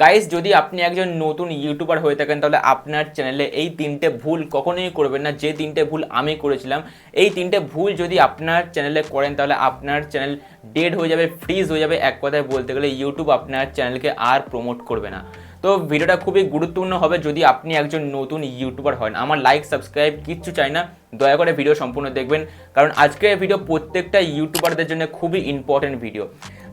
Guys যদি আপনি একজন নতুন ইউটিউবার হয়ে থাকেন, তাহলে আপনার চ্যানেলে এই তিনটে ভুল কখনোই করবেন না। যে তিনটে ভুল আমি করেছিলাম, এই তিনটে ভুল যদি আপনার চ্যানেলে করেন, তাহলে আপনার চ্যানেল ডেড হয়ে যাবে ফ্রিজ হয়ে যাবে। এক কথায় বলতে গেলে ইউটিউব আপনার চ্যানেলকে আর প্রমোট করবে না। তো ভিডিওটা খুবই গুরুত্বপূর্ণ হবে যদি আপনি একজন নতুন ইউটিউবার হন। আমার লাইক সাবস্ক্রাইব কিচ্ছু চাই না। দয়া করে ভিডিও সম্পূর্ণ দেখবেন। কারণ আজকের ভিডিও প্রত্যেকটা ইউটিউবারদের জন্য খুবই ইম্পর্টেন্ট ভিডিও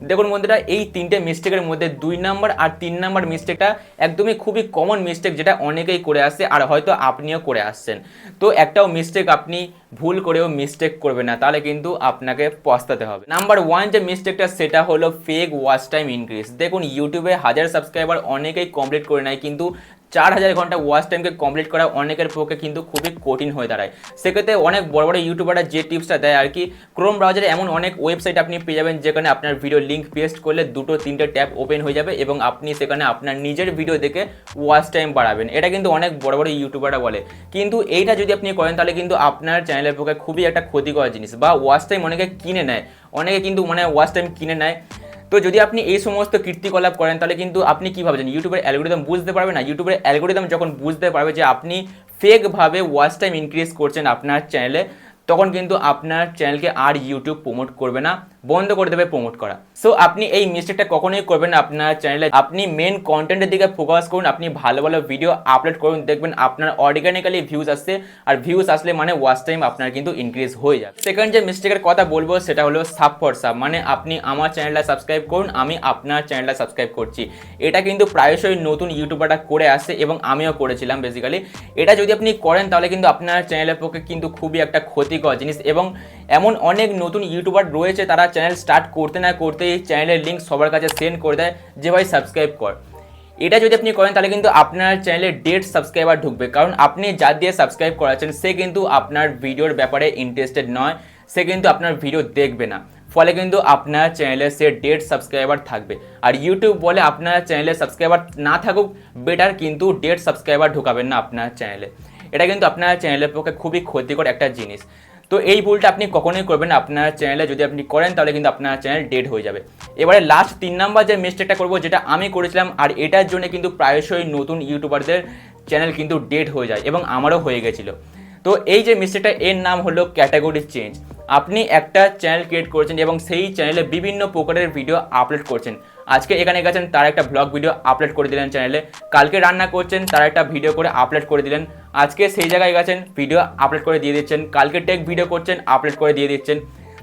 দেখুন বন্ধুরা, এই তিনটে মিস্টেকের মধ্যে দুই নাম্বার আর তিন নাম্বার মিস্টেকটা একদমই খুবই কমন মিস্টেক যেটা অনেকেই করে আসে আর হয়তো আপনিও করে আসছেন। তো একটাও মিস্টেক আপনি ভুল করেও মিস্টেক করবে না, তাহলে কিন্তু আপনাকে পস্তাতে হবে। নাম্বার ওয়ান যে মিস্টেকটা সেটা হলো ফেক ওয়াচ টাইম ইনক্রিজ দেখুন ইউটিউবে হাজার সাবস্ক্রাইবার অনেকেই কমপ্লিট করে নেয়, কিন্তু চার হাজার ঘণ্টা ওয়াচ টাইমকে কমপ্লিট করা অনেকের পক্ষে কিন্তু খুবই কঠিন হয়ে দাঁড়ায়। সেক্ষেত্রে অনেক বড় বড় ইউটিউবাররা যে টিপসটা দেয় আর কি ক্রোম ব্রাউজারে এমন অনেক ওয়েবসাইট আপনি পেয়ে যাবেন, যেখানে আপনার ভিডিও লিঙ্ক পেস্ট করলে দুটো তিনটে ট্যাব ওপেন হয়ে যাবে এবং আপনি সেখানে আপনার নিজের ভিডিও দেখে ওয়াচ টাইম বাড়াবেন। এটা কিন্তু অনেক বড় বড় ইউটিউবাররা বলে। কিন্তু এইটা যদি আপনি করেন, তাহলে কিন্তু আপনার চ্যানেলের পক্ষে খুবই একটা ক্ষতিকর জিনিস বা ওয়াচ টাইম অনেকে কিনে নেয়। অনেকে কিন্তু মানে ওয়াচ টাইম কিনে নেয়। তো যদি আপনি এই সমস্ত কীর্তিকলাপ করেন, তাহলে কিন্তু আপনি কী ভাবছেন? ইউটিউবের অ্যালগোরিদম বুঝতে পারবে না? ইউটিউবের অ্যালগোরিদম যখন বুঝতে পারবে যে আপনি ফেকভাবে ওয়াচ টাইম ইনক্রিজ করছেন আপনার চ্যানেলে তখন কিন্তু আপনার চ্যানেলকে আর ইউটিউব প্রমোট করবে না। বন্ধ করে দেবে প্রমোট করা। সো আপনি এই মিস্টেকটা কখনোই করবেন আপনার চ্যানেলে আপনি মেন কন্টেন্টের দিকে ফোকাস করুন, আপনি ভালো ভালো ভিডিও আপলোড করুন, দেখবেন আপনার অর্গানিক্যালি ভিউজ আসছে। আর ভিউজ আসলে মানে ওয়াচ টাইম আপনার কিন্তু ইনক্রিজ হয়ে যাবে। সেকেন্ড যে মিস্টেকের কথা বলব, সেটা হলো সাব ফর সাব মানে আপনি আমার চ্যানেলটা সাবস্ক্রাইব করুন, আমি আপনার চ্যানেলটা সাবস্ক্রাইব করছি। এটা কিন্তু প্রায়শই নতুন ইউটিউবারটা করে আসছে এবং আমিও করেছিলাম বেসিক্যালি এটা যদি আপনি করেন, তাহলে কিন্তু আপনার চ্যানেলের পক্ষে কিন্তু খুবই একটা ক্ষতিকর জিনিস। এবং এমন অনেক নতুন ইউটিউবার রয়েছে, তারা চ্যানেল স্টার্ট করতে না করতেই চ্যানেলের লিঙ্ক সবার কাছে সেন্ড করে দেয়, যে ভাই সাবস্ক্রাইব কর। এটা যদি আপনি করেন, তাহলে কিন্তু আপনার চ্যানেলে ডেড সাবস্ক্রাইবার ঢুকবে। কারণ আপনি যা দিয়ে সাবস্ক্রাইব করাচ্ছেন, সে কিন্তু আপনার ভিডিওর ব্যাপারে ইন্টারেস্টেড নয়, সে কিন্তু আপনার ভিডিও দেখবে না। ফলে কিন্তু আপনার চ্যানেলে সে ডেট সাবস্ক্রাইবার থাকবে। আর ইউটিউব বলে আপনার চ্যানেলে সাবস্ক্রাইবার না থাকুক বেটার কিন্তু ডেট সাবস্ক্রাইবার ঢোকাবেন না আপনার চ্যানেলে এটা কিন্তু আপনার চ্যানেলের পক্ষে খুবই ক্ষতিকর একটা জিনিস। তো এই ভুলটা আপনি কখনোই করবেন আপনার চ্যানেলে যদি আপনি করেন, তাহলে কিন্তু আপনার চ্যানেল ডেড হয়ে যাবে। এবারে লাস্ট তিন নাম্বার যে মিস্টেকটা করব, যেটা আমি করেছিলাম, আর এটার জন্য কিন্তু প্রায়শই নতুন ইউটিউবারদের চ্যানেল কিন্তু ডেড হয়ে যায় এবং আমারও হয়ে গেছিল। তো এই যে মিস্টেকটা এর নাম হলো ক্যাটাগরি চেঞ্জ আপনি একটা চ্যানেল ক্রিয়েট করেছেন এবং সেই চ্যানেলে বিভিন্ন প্রকারের ভিডিও আপলোড করছেন। আজকে এখানে গেছেন, তার একটা ব্লগ ভিডিও আপলোড করে দিলেন চ্যানেলে কালকে রান্না করছেন, তার একটা ভিডিও করে আপলোড করে দিলেন। আজকে সেই জায়গায় গেছেন ভিডিও আপলোড করে দিয়ে দিচ্ছেন। কালকে টেক ভিডিও করছেন আপলোড করে দিয়ে দিচ্ছেন।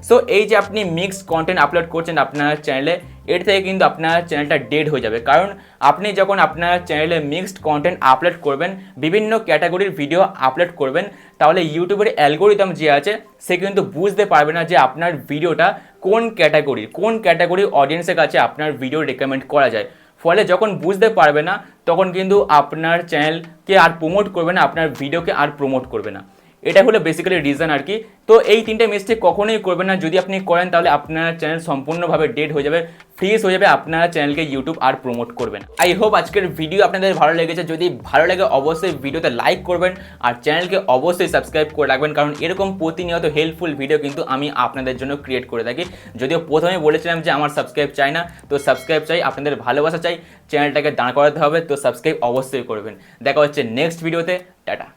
সো এই যে আপনি মিক্সড কন্টেন্ট আপলোড করছেন আপনার চ্যানেলে এর থেকে কিন্তু আপনার চ্যানেলটা ডেড হয়ে যাবে। কারণ আপনি যখন আপনার চ্যানেলে মিক্সড কন্টেন্ট আপলোড করবেন, বিভিন্ন ক্যাটাগরির ভিডিও আপলোড করবেন, তাহলে ইউটিউবের অ্যালগোরিদম যে আছে, সে কিন্তু বুঝতে পারবে না যে আপনার ভিডিওটা কোন ক্যাটাগরির কোন ক্যাটাগরির অডিয়েন্সের কাছে আপনার ভিডিও রেকমেন্ড করা যায়। ফলে যখন বুঝতে পারবে না, তখন কিন্তু আপনার চ্যানেলকে আর প্রমোট করবে না, আপনার ভিডিওকে আর প্রমোট করবে না। এটা হলো বেসিক্যালি রিজন আর কি। তো এই তিনটে মিস্টেক কখনোই করবেন না। যদি আপনি করেন, তাহলে আপনার চ্যানেল সম্পূর্ণভাবে ডেড হয়ে যাবে ফ্রিজ হয়ে যাবে, আপনার চ্যানেলকে ইউটিউব আর প্রমোট করবেন। আই হোপ আজকের ভিডিও আপনাদের ভালো লেগেছে। যদি ভালো লাগে, অবশ্যই ভিডিওতে লাইক করবেন আর চ্যানেলকে অবশ্যই সাবস্ক্রাইব করে রাখবেন। কারণ এরকম প্রতিনিয়ত হেল্পফুল ভিডিও কিন্তু আমি আপনাদের জন্য ক্রিয়েট করে থাকি। যদিও প্রথমে বলেছিলাম যে আমার সাবস্ক্রাইব চাই না, তো সাবস্ক্রাইব চাই, আপনাদের ভালোবাসা চাই। চ্যানেলটাকে দাঁড় করাতে হবে, তো সাবস্ক্রাইব অবশ্যই করবেন। দেখা হচ্ছে নেক্সট ভিডিওতে টাটা।